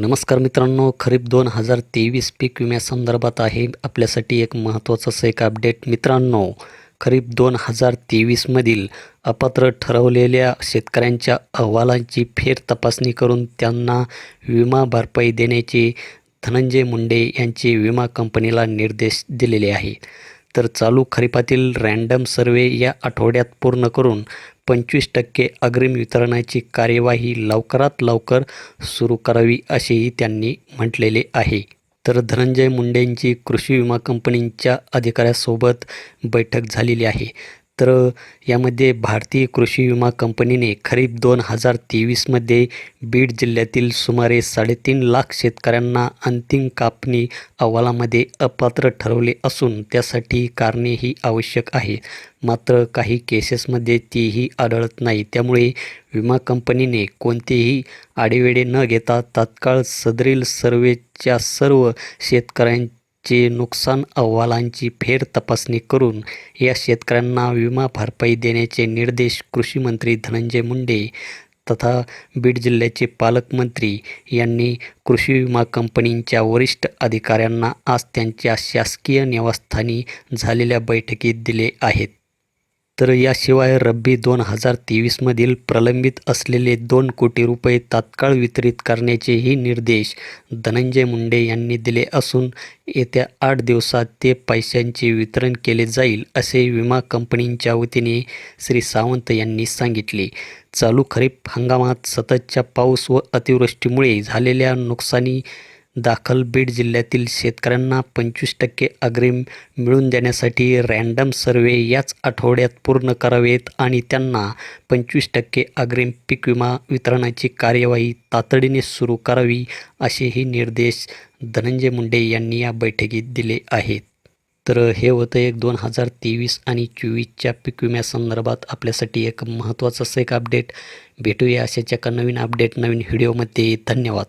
नमस्कार मित्रांनो खरीप दोन हजार तेवीस पीक विम्यासंदर्भात आहे आपल्यासाठी एक महत्त्वाचं असं एक अपडेट मित्रांनो खरीप दोन हजार तेवीसमधील अपात्र ठरवलेल्या शेतकऱ्यांच्या अहवालांची फेर तपासणी करून त्यांना विमा भरपाई देण्याचे धनंजय मुंडे यांचे विमा कंपनीला निर्देश दिलेले आहे. तर चालू खरीपातील रँडम सर्वे या आठवड्यात पूर्ण करून पंचवीस टक्के अग्रिम वितरणाची कार्यवाही लवकरात लवकर सुरू करावी असेही त्यांनी म्हटलेले आहे. तर धनंजय मुंडेंची कृषी विमा कंपनींच्या अधिकाऱ्यासोबत बैठक झालेली आहे. तर यामध्ये भारतीय कृषी विमा कंपनीने खरीप दोन हजार तेवीसमध्ये बीड जिल्ह्यातील सुमारे साडेतीन लाख शेतकऱ्यांना अंतिम कापणी अहवालामध्ये अपात्र ठरवले असून त्यासाठी कारणेही आवश्यक आहे. मात्र काही केसेसमध्ये तीही आढळत नाही. त्यामुळे विमा कंपनीने कोणतेही आडेवेडे न घेता तात्काळ सदरील सर्वेच्या सर्व शेतकऱ्यां चे नुकसान अहवालांची फेर तपासणी करून या शेतकऱ्यांना विमा भरपाई देण्याचे निर्देश कृषीमंत्री धनंजय मुंडे तथा बीड जिल्ह्याचे पालकमंत्री यांनी कृषी विमा कंपनींच्या वरिष्ठ अधिकाऱ्यांना आज त्यांच्या शासकीय निवासस्थानी झालेल्या बैठकीत दिले आहेत. तर याशिवाय रब्बी दोन हजार तेवीसमधील प्रलंबित असलेले दोन कोटी रुपये तात्काळ वितरित करण्याचेही निर्देश धनंजय मुंडे यांनी दिले असून येत्या आठ दिवसात ते पैशांचे वितरण केले जाईल असे विमा कंपनींच्या वतीने श्री सावंत यांनी सांगितले. चालू खरीप हंगामात सततच्या पाऊस व अतिवृष्टीमुळे झालेल्या नुकसानी दाखल बीड जिल्ह्यातील शेतकऱ्यांना पंचवीस टक्के अग्रिम मिळवून देण्यासाठी रँडम सर्वे याच आठवड्यात पूर्ण करावेत आणि त्यांना पंचवीस टक्के अग्रिम पीक विमा वितरणाची कार्यवाही तातडीने सुरू करावी असेही निर्देश धनंजय मुंडे यांनी या बैठकीत दिले आहेत. तर हे होतं एक दोन हजार तेवीस आणि चोवीसच्या पीक विम्यासंदर्भात आपल्यासाठी एक महत्त्वाचं असं एक अपडेट भेटूया अशाच एका नवीन अपडेट नवीन व्हिडिओमध्ये धन्यवाद.